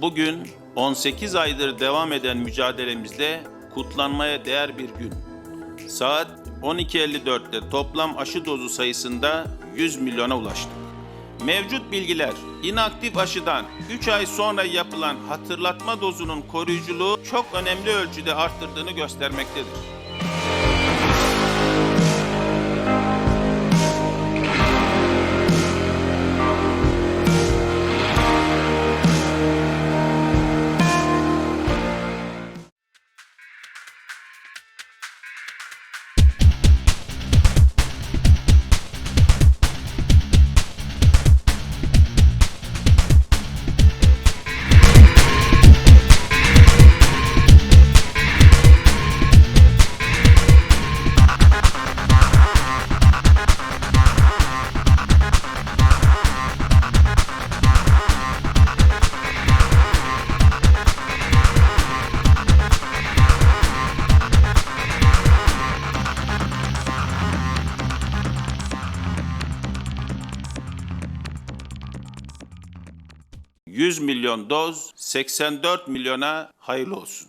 Bugün 18 aydır devam eden mücadelemizde kutlanmaya değer bir gün. Saat 12.54'te toplam aşı dozu sayısında 100 milyona ulaştık. Mevcut bilgiler inaktif aşıdan 3 ay sonra yapılan hatırlatma dozunun koruyuculuğu çok önemli ölçüde arttırdığını göstermektedir. ...100 milyon doz 84 milyona hayırlı olsun.